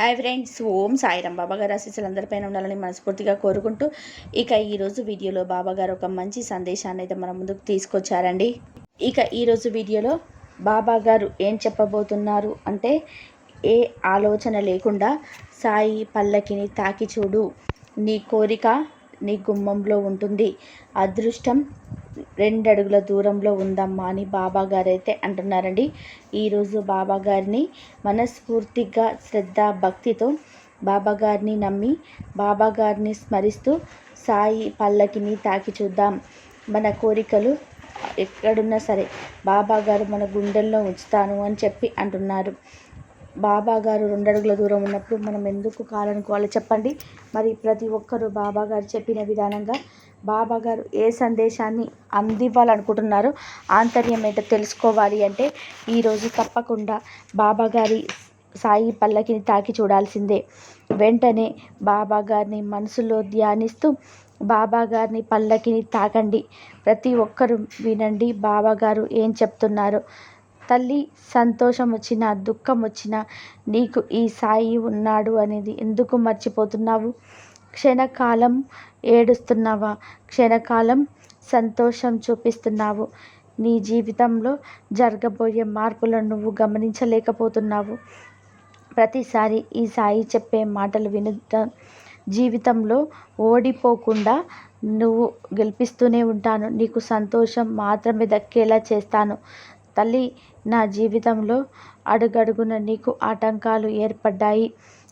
Hi friends Om Sairam. బాబా గారు ఆశీస్సులు అందరిపైన ఉండాలని మనస్ఫూర్తిగా కోరుకుంటూ ఇక ఈరోజు వీడియోలో బాబా గారు ఒక మంచి సందేశాన్ని అయితే మన ముందుకు తీసుకొచ్చారండి. ఇక ఈరోజు వీడియోలో బాబా గారు ఏం చెప్పబోతున్నారు అంటే ఏ ఆలోచన లేకుండా సాయి పల్లకిని తాకి చూడు నీ కోరిక నీ గుమ్మంలో ఉంటుంది. అదృష్టం రెండు అడుగుల దూరంలో ఉందమ్మా అని బాబా అయితే అంటున్నారండి. ఈరోజు బాబాగారిని మనస్ఫూర్తిగా శ్రద్ధ భక్తితో బాబాగారిని నమ్మి బాబా గారిని స్మరిస్తూ సాయి పల్లకిని తాకి చూద్దాం. మన కోరికలు ఎక్కడున్నా సరే బాబాగారు మన గుండెల్లో ఉంచుతాను అని చెప్పి అంటున్నారు. బాబాగారు రెండు అడుగుల దూరం ఉన్నప్పుడు మనం ఎందుకు కాలనుకోవాలి చెప్పండి. మరి ప్రతి ఒక్కరూ బాబాగారు చెప్పిన విధానంగా బాబా గారు ఏ సందేశాన్ని అందివ్వాలనుకుంటున్నారో ఆంతర్యం ఏంటో తెలుసుకోవాలి అంటే ఈరోజు తప్పకుండా బాబా గారి సాయి పల్లకిని తాకి చూడాల్సిందే. వెంటనే బాబా గారిని మనసులో ధ్యానిస్తూ బాబా గారిని పల్లకిని తాకండి. ప్రతి ఒక్కరూ వినండి బాబా గారు ఏం చెప్తున్నారు. తల్లి సంతోషం వచ్చినా దుఃఖం వచ్చినా నీకు ఈ సాయి ఉన్నాడు అనేది ఎందుకు మర్చిపోతున్నావు? క్షణకాలం ఏడుస్తున్నావా? క్షణకాలం సంతోషం చూపిస్తున్నావు. నీ జీవితంలో జరగబోయే మార్పులను నువ్వు గమనించలేకపోతున్నావు. ప్రతిసారి ఈ సాయి చెప్పే మాటలు వినుట జీవితంలో ఓడిపోకుండా నువ్వు గెలిపిస్తూనే ఉంటాను. నీకు సంతోషం మాత్రమే దక్కేలా చేస్తాను. తల్లి నా జీవితంలో అడుగడుగున నీకు ఆటంకాలు ఏర్పడ్డాయి.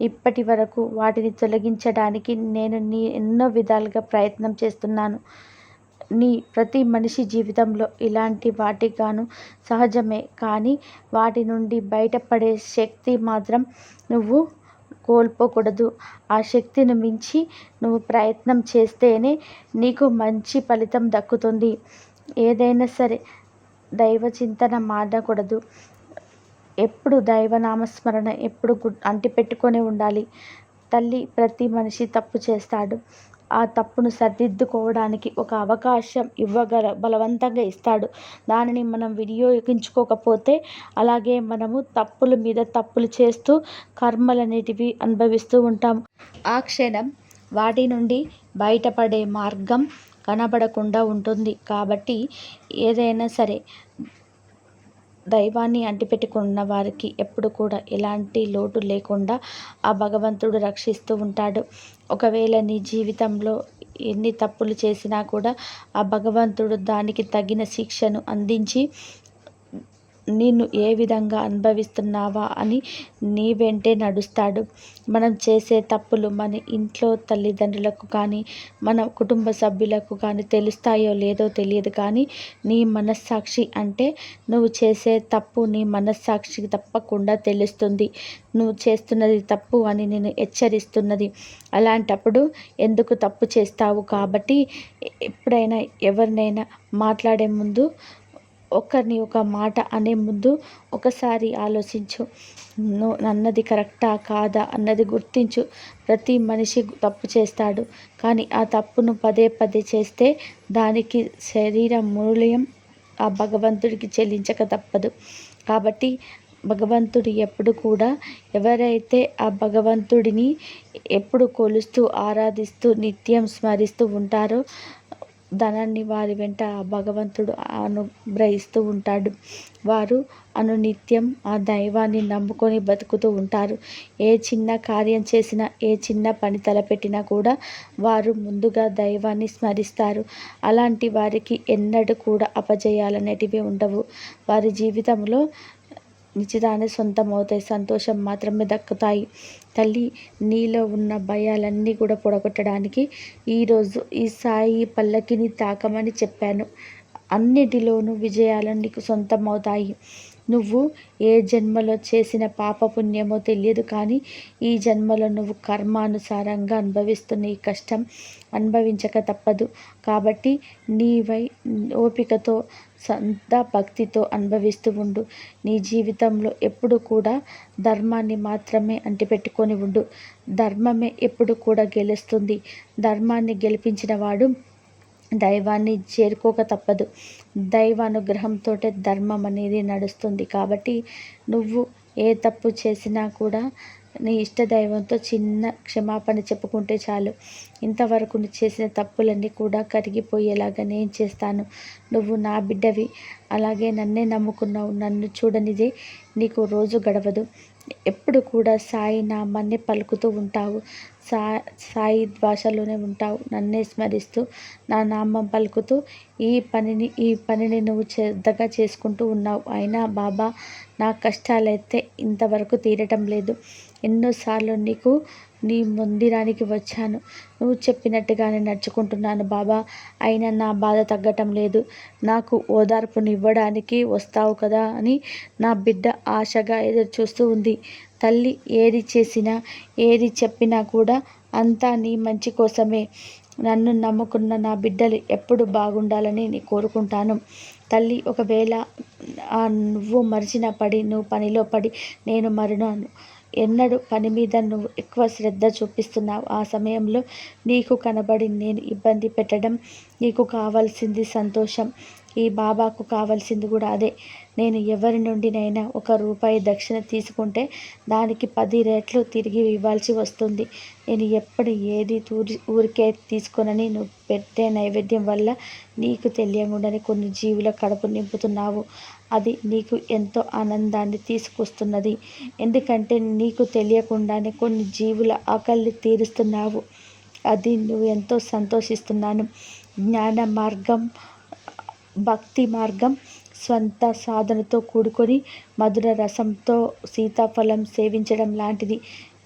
ఇప్పటి వరకు వాటిని తొలగించడానికి నేను నీ ఎన్నో విధాలుగా ప్రయత్నం చేస్తున్నాను. నీ ప్రతి మనిషి జీవితంలో ఇలాంటి వాటిగాను సహజమే. కానీ వాటి నుండి బయటపడే శక్తి మాత్రం నువ్వు కోల్పోకూడదు. ఆ శక్తిని మించి నువ్వు ప్రయత్నం చేస్తేనే నీకు మంచి ఫలితం దక్కుతుంది. ఏదైనా సరే దైవ చింతన మారకూడదు. ఎప్పుడు దైవనామస్మరణ ఎప్పుడు అంటి పెట్టుకొని ఉండాలి. తల్లి ప్రతి మనిషి తప్పు చేస్తాడు. ఆ తప్పును సరిదిద్దుకోవడానికి ఒక అవకాశం ఇవ్వగల బలవంతంగా ఇస్తాడు. దానిని మనం వినియోగించుకోకపోతే అలాగే మనము తప్పుల మీద తప్పులు చేస్తూ కర్మలనేటివి అనుభవిస్తూ ఉంటాం. ఆ క్షణం వాటి నుండి బయటపడే మార్గం కనబడకుండా ఉంటుంది. కాబట్టి ఏదైనా సరే దైవాన్ని అంటిపెట్టుకున్న వారికి ఎప్పుడు కూడా ఎలాంటి లోటు లేకుండా ఆ భగవంతుడు రక్షిస్తూ ఉంటాడు. ఒకవేళ నీ జీవితంలో ఎన్ని తప్పులు చేసినా కూడా ఆ భగవంతుడు దానికి తగిన శిక్షను అందించి నిన్ను ఏ విధంగా అనుభవిస్తున్నావా అని నీ వెంటే నడుస్తాడు. మనం చేసే తప్పులు మన ఇంట్లో తల్లిదండ్రులకు కానీ మన కుటుంబ సభ్యులకు కానీ తెలుస్తాయో లేదో తెలియదు కానీ నీ మనస్సాక్షి అంటే నువ్వు చేసే తప్పు నీ మనస్సాక్షికి తప్పకుండా తెలుస్తుంది. నువ్వు చేస్తున్నది తప్పు అని నేను హెచ్చరిస్తున్నది. అలాంటప్పుడు ఎందుకు తప్పు చేస్తావు? కాబట్టి ఎప్పుడైనా ఎవరినైనా మాట్లాడే ముందు ఒకరిని ఒక మాట అనే ముందు ఒకసారి ఆలోచించు. అన్నది కరెక్టా కాదా అన్నది గుర్తించు. ప్రతి మనిషి తప్పు చేస్తాడు. కానీ ఆ తప్పును పదే పదే చేస్తే దానికి శరీర మూల్యం ఆ భగవంతుడికి చెల్లించక తప్పదు. కాబట్టి భగవంతుడు ఎప్పుడు కూడా ఎవరైతే ఆ భగవంతుడిని ఎప్పుడు కొలుస్తూ ఆరాధిస్తూ నిత్యం స్మరిస్తూ ఉంటారో ధనాన్ని వారి వెంట ఆ భగవంతుడు అనుగ్రహిస్తూ ఉంటాడు. వారు అనునిత్యం ఆ దైవాన్ని నమ్ముకొని బతుకుతూ ఉంటారు. ఏ చిన్న కార్యం చేసినా ఏ చిన్న పని తలపెట్టినా కూడా వారు ముందుగా దైవాన్ని స్మరిస్తారు. అలాంటి వారికి ఎన్నడూ కూడా అపజయాలనేటివి ఉండవు. వారి జీవితంలో నిశ్చితాన్ని సొంతమవుతాయి. సంతోషం మాత్రమే దక్కుతాయి. తల్లి నీలో ఉన్న భయాలన్నీ కూడా పొడగొట్టడానికి ఈరోజు ఈ సాయి పల్లకిని తాకమని చెప్పాను. అన్నిటిలోనూ విజయాలు నీకు సొంతమవుతాయి. నువ్వు ఏ జన్మలో చేసిన పాపపుణ్యమో తెలియదు కానీ ఈ జన్మలో నువ్వు కర్మానుసారంగా అనుభవిస్తున్న ఈ కష్టం అనుభవించక తప్పదు. కాబట్టి నీవై ఓపికతో సంత భక్తితో అనుభవిస్తూ ఉండు. నీ జీవితంలో ఎప్పుడు కూడా ధర్మాన్ని మాత్రమే అంటిపెట్టుకొని ఉండు. ధర్మమే ఎప్పుడు కూడా గెలుస్తుంది. ధర్మాన్ని గెలిపించిన వాడు దైవాన్ని చేరుకోక తప్పదు. దైవానుగ్రహంతో ధర్మం అనేది నడుస్తుంది. కాబట్టి నువ్వు ఏ తప్పు చేసినా కూడా నీ ఇష్టదైవంతో చిన్న క్షమాపణ చెప్పుకుంటే చాలు. ఇంతవరకు నువ్వు చేసిన తప్పులన్నీ కూడా కరిగిపోయేలాగా నేను చేస్తాను. నువ్వు నా బిడ్డవి. అలాగే నన్నే నమ్ముకున్నావు. నన్ను చూడనిదే నీకు రోజు గడవదు. ఎప్పుడు కూడా సాయి నామాన్ని పలుకుతూ ఉంటావు. సా సాయి భాషలోనే ఉంటావు. నన్నే స్మరిస్తూ నా నామం పలుకుతూ ఈ పనిని ఈ పనిని నువ్వు శ్రద్ధగా చేసుకుంటూ ఉన్నావు. అయినా బాబా నా కష్టాలైతే ఇంతవరకు తీరటం లేదు. ఎన్నోసార్లు నీకు నీ మందిరానికి వచ్చాను. నువ్వు చెప్పినట్టుగానే నడుచుకుంటున్నాను బాబా. అయినా నా బాధ తగ్గటం లేదు. నాకు ఓదార్పునివ్వడానికి వస్తావు కదా అని నా బిడ్డ ఆశగా ఎదురు చూస్తూ ఉంది. తల్లి ఏది చేసినా ఏది చెప్పినా కూడా అంతా నీ మంచి కోసమే. నన్ను నమ్ముకున్న నా బిడ్డలు ఎప్పుడు బాగుండాలని నీ కోరుకుంటాను. తల్లి ఒకవేళ నువ్వు మరిచిన పడి నువ్వు పనిలో పడి నేను మరినాను. ఎన్నడూ పని మీద నువ్వు ఎక్కువ శ్రద్ధ చూపిస్తున్నావు. ఆ సమయంలో నీకు కనబడి నేను ఇబ్బంది పెట్టడం నీకు కావాల్సింది సంతోషం. ఈ బాబాకు కావాల్సింది కూడా అదే. నేను ఎవరి నుండినైనా ఒక రూపాయి దక్షిణ తీసుకుంటే దానికి పది రేట్లు తిరిగి ఇవ్వాల్సి వస్తుంది. నేను ఎప్పుడు ఏది తూరి ఊరికే తీసుకునని నువ్వు పెట్టే నైవేద్యం వల్ల నీకు తెలియకుండానే కొన్ని జీవుల కడుపు నింపుతున్నావు. అది నీకు ఎంతో ఆనందాన్ని తీసుకొస్తున్నది. ఎందుకంటే నీకు తెలియకుండానే కొన్ని జీవుల ఆకలిని తీరుస్తున్నావు. అది నువ్వు ఎంతో సంతోషిస్తున్నాను. జ్ఞాన మార్గం భక్తి మార్గం స్వంత సాధనతో కూడుకొని మధుర రసంతో సీతాఫలం సేవించడం లాంటిది.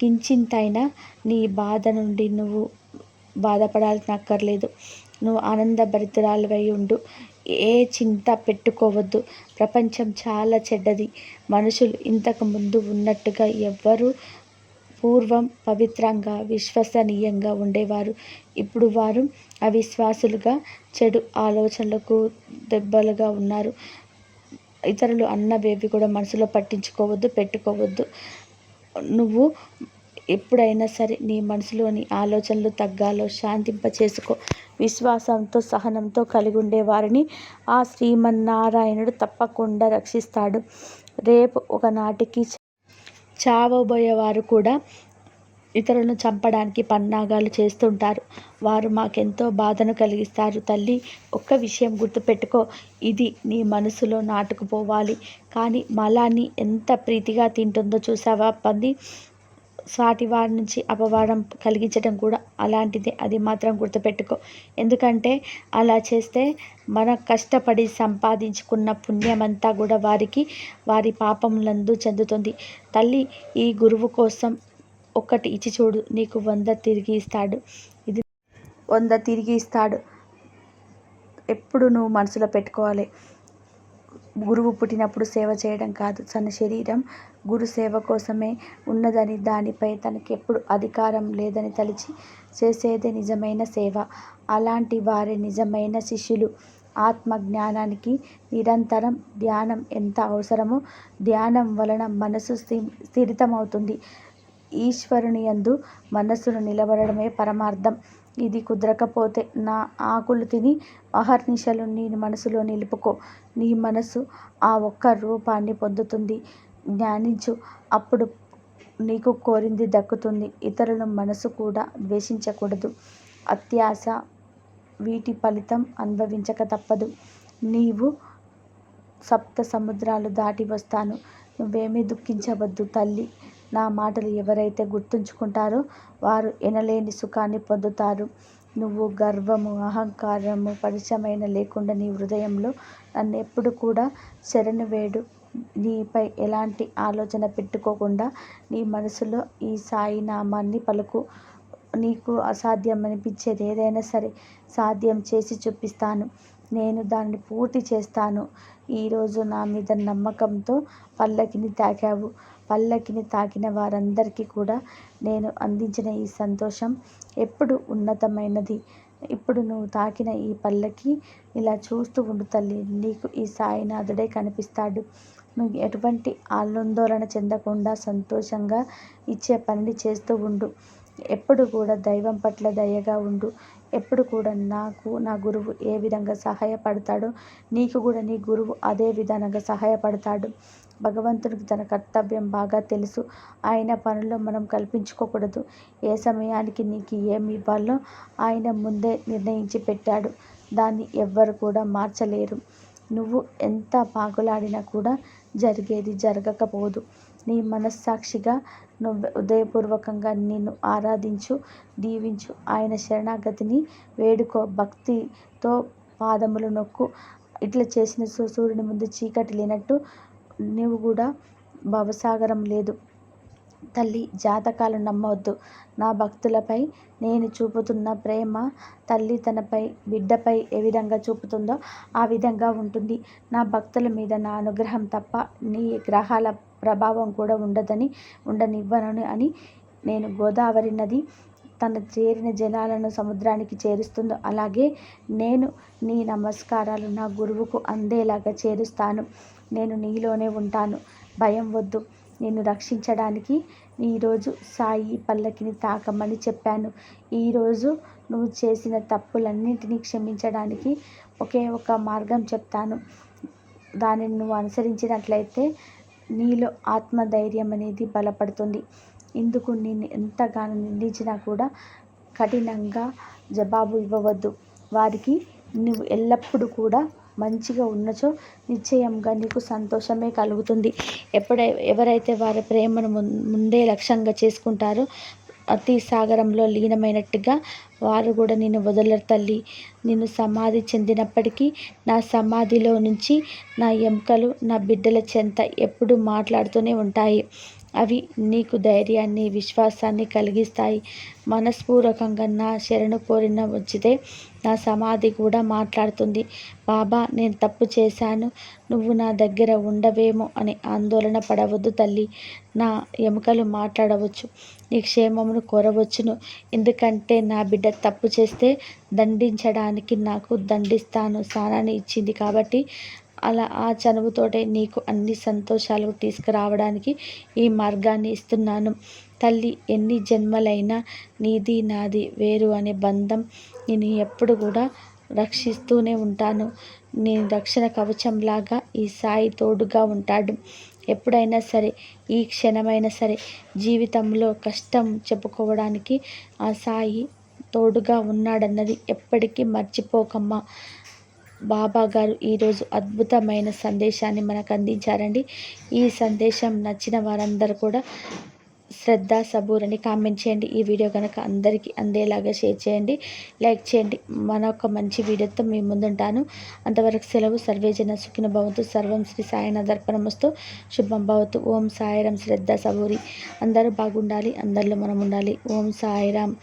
కించింతైనా నీ బాధ నుండి నువ్వు బాధపడాల్సిన అక్కర్లేదు. నువ్వు ఆనందభరితురాలివై ఉండు. ఏ చింత పెట్టుకోవద్దు. ప్రపంచం చాలా చెడ్డది. మనుషులు ఇంతకు ముందు ఉన్నట్టుగా ఎవ్వరూ పూర్వం పవిత్రంగా విశ్వసనీయంగా ఉండేవారు. ఇప్పుడు వారు అవిశ్వాసులుగా చెడు ఆలోచనలకు దెబ్బలుగా ఉన్నారు. ఇతరులు అన్నవేవి కూడా మనసులో పట్టించుకోవద్దు పెట్టుకోవద్దు. నువ్వు ఎప్పుడైనా సరే నీ మనసులోని ఆలోచనలు తగ్గాలో శాంతింప చేసుకో. విశ్వాసంతో సహనంతో కలిగి ఉండే వారిని ఆ శ్రీమన్నారాయణుడు తప్పకుండా రక్షిస్తాడు. రేపు ఒకనాటికి చావబోయేవారు కూడా ఇతరులను చంపడానికి పన్నాగాలు చేస్తుంటారు. వారు మాకెంతో బాధను కలిగిస్తారు. తల్లి ఒక్క విషయం గుర్తుపెట్టుకో. ఇది నీ మనసులో నాటుకుపోవాలి. కానీ మలాన్ని ఎంత ప్రీతిగా తింటుందో చూసావా పంది? సాటి వారి నుంచి అపవాదం కలిగించడం కూడా అలాంటిదే. అది మాత్రం గుర్తుపెట్టుకో. ఎందుకంటే అలా చేస్తే మన కష్టపడి సంపాదించుకున్న పుణ్యమంతా కూడా వారికి వారి పాపములందు చెందుతుంది. తల్లి ఈ గురువు కోసం ఒక్కటి ఇచ్చి చూడు. నీకు వంద తిరిగి ఇస్తాడు. ఇది వంద తిరిగి ఇస్తాడు. ఎప్పుడు నువ్వు మనసులో పెట్టుకోవాలి. గురువు పుట్టినప్పుడు సేవ చేయడం కాదు. తన శరీరం గురు సేవ కోసమే ఉన్నదని దానిపై తనకి ఎప్పుడు అధికారం లేదని తలిచి చేసేదే నిజమైన సేవ. అలాంటి వారి నిజమైన శిష్యులు. ఆత్మ జ్ఞానానికి నిరంతరం ధ్యానం ఎంత అవసరమో ధ్యానం వలన మనసు స్థిరితమవుతుంది. ఈశ్వరుని యందు మనస్సును నిలబడమే పరమార్థం. ఇది కుదరకపోతే నా ఆకులు తిని అహర్నిశలు నీ మనసులో నిలుపుకో. నీ మనసు ఆ ఒక్క రూపాన్ని పొందుతుంది. జ్ఞానించు. అప్పుడు నీకు కోరింది దక్కుతుంది. ఇతరుల మనసు కూడా ద్వేషించకూడదు. అత్యాశ వీటి ఫలితం అనుభవించక తప్పదు. నీవు సప్త సముద్రాలు దాటి వస్తాను. నువ్వేమీ దుఃఖించవద్దు తల్లి. నా మాటలు ఎవరైతే గుర్తుంచుకుంటారో వారు ఎనలేని సుఖాన్ని పొందుతారు. నువ్వు గర్వము అహంకారము పరిచయమైన లేకుండా నీ హృదయంలో నన్ను ఎప్పుడు కూడా శరణు వేడు నీపై ఎలాంటి ఆలోచన పెట్టుకోకుండా నీ మనసులో ఈ సాయి నామాన్ని పలుకు. నీకు అసాధ్యం అనిపించేది ఏదైనా సరే సాధ్యం చేసి చూపిస్తాను. నేను దాన్ని పూర్తి చేస్తాను. ఈరోజు నా మీద నమ్మకంతో పల్లకిని తాకావు. పల్లకిని తాకిన వారందరికీ కూడా నేను అందించిన ఈ సంతోషం ఎప్పుడు ఉన్నతమైనది. ఇప్పుడు నువ్వు తాకిన ఈ పల్లకి ఇలా చూస్తూ ఉండు తల్లి. నీకు ఈ సాయినాథుడే కనిపిస్తాడు. నువ్వు ఎటువంటి ఆందోళన చెందకుండా సంతోషంగా ఇచ్చే పనిని చేస్తూ ఉండు. ఎప్పుడు కూడా దైవం పట్ల దయగా ఉండు. ఎప్పుడు కూడా నాకు నా గురువు ఏ విధంగా సహాయపడతాడో నీకు కూడా నీ గురువు అదే విధంగా సహాయపడతాడు. భగవంతుడికి తన కర్తవ్యం బాగా తెలుసు. ఆయన పనుల్లో మనం కల్పించుకోకూడదు. ఏ సమయానికి నీకు ఏమి ఇవ్వాలో ఆయన ముందే నిర్ణయించి పెట్టాడు. దాన్ని ఎవ్వరు కూడా మార్చలేరు. నువ్వు ఎంత పాకులాడినా కూడా జరిగేది జరగకపోదు. నీ మనస్సాక్షిగా నువ్వు ఉదయపూర్వకంగా నిన్ను ఆరాధించు దీవించు. ఆయన శరణాగతిని వేడుకో. భక్తితో పాదములు నొక్కు. ఇట్లా చేసిన సూర్యుని ముందు చీకటి లేనట్టు నువ్వు కూడా భవసాగరం లేదు. తల్లి జాతకాలు నమ్మవద్దు. నా భక్తులపై నేను చూపుతున్న ప్రేమ తల్లి తనపై బిడ్డపై ఏ విధంగా చూపుతుందో ఆ విధంగా ఉంటుంది. నా భక్తుల మీద నా అనుగ్రహం తప్ప నీ గ్రహాల ప్రభావం కూడా ఉండదని ఉండనివ్వను అని నేను గోదావరి నది తన చేరిన జలాలను సముద్రానికి చేరుస్తుందో అలాగే నేను నీ నమస్కారాలు నా గురువుకు అందేలాగా చేరుస్తాను. నేను నీలోనే ఉంటాను. భయం వద్దు. నిన్ను రక్షించడానికి ఈరోజు సాయి పల్లకిని తాకమని చెప్పాను. ఈరోజు నువ్వు చేసిన తప్పులన్నింటినీ క్షమించడానికి ఒకే ఒక మార్గం చెప్తాను. దానిని నువ్వు అనుసరించినట్లయితే నీలో ఆత్మధైర్యం అనేది బలపడుతుంది. ఇందుకు నేను ఎంతగానో నిందించినా కూడా కఠినంగా జవాబు ఇవ్వవద్దు. వారికి నువ్వు ఎల్లప్పుడూ కూడా మంచిగా ఉన్నచో నిశ్చయంగా నీకు సంతోషమే కలుగుతుంది. ఎప్పుడై ఎవరైతే వారి ప్రేమను ముందే లక్ష్యంగా చేసుకుంటారో అతి సాగరంలో లీనమైనట్టుగా వారు కూడా నిన్ను వదలరు తల్లి. నిన్ను సమాధి చెందినప్పటికీ నా సమాధిలో నుంచి నా ఎముకలు నా బిడ్డల చెంత ఎప్పుడు మాట్లాడుతూనే ఉంటాయి. అవి నీకు ధైర్యాన్ని విశ్వాసాన్ని కలిగిస్తాయి. మనస్పూర్వకంగా నా శరణు కోరిన వచ్చితే నా సమాధి కూడా మాట్లాడుతుంది. బాబా నేను తప్పు చేశాను. నువ్వు నా దగ్గర ఉండవేమో అని ఆందోళన పడవద్దు తల్లి. నా ఎముకలు మాట్లాడవచ్చు. నీ క్షేమమును కోరవచ్చును. ఎందుకంటే నా బిడ్డ తప్పు చేస్తే దండించడానికి నాకు దండిస్తాను. స్థానాన్ని ఇచ్చింది కాబట్టి అలా ఆ చనువుతోటే నీకు అన్ని సంతోషాలు తీసుకురావడానికి ఈ మార్గాన్ని ఇస్తున్నాను. తల్లి ఎన్ని జన్మలైనా నీది నాది వేరు అనే బంధం నేను ఎప్పుడు కూడా రక్షిస్తూనే ఉంటాను. నేను రక్షణ కవచంలాగా ఈ సాయి తోడుగా ఉంటాడు. ఎప్పుడైనా సరే ఈ క్షణమైనా సరే జీవితంలో కష్టం చెప్పుకోవడానికి ఆ సాయి తోడుగా ఉన్నాడన్నది ఎప్పటికీ మర్చిపోకమ్మా. బాబా గారు ఈరోజు అద్భుతమైన సందేశాన్ని మనకు అందించారండి. ఈ సందేశం నచ్చిన వారందరూ కూడా శ్రద్ధ సబూర్ అని కామెంట్ చేయండి. ఈ వీడియో కనుక అందరికీ అందేలాగా షేర్ చేయండి. లైక్ చేయండి. మన ఒక మంచి వీడియోతో మీ ముందుంటాను. అంతవరకు సెలవు సర్వేజన సుఖిన భవతు. సర్వం శ్రీ సాయన దర్పణమస్తు శుభం భవతు. ఓం సాయిరాం. శ్రద్ధ సబూరి. అందరూ బాగుండాలి. అందరిలో మనం ఉండాలి ఓం సాయిరాం.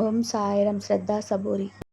ఓం సాయిరం. శ్రద్ధ సబూరి.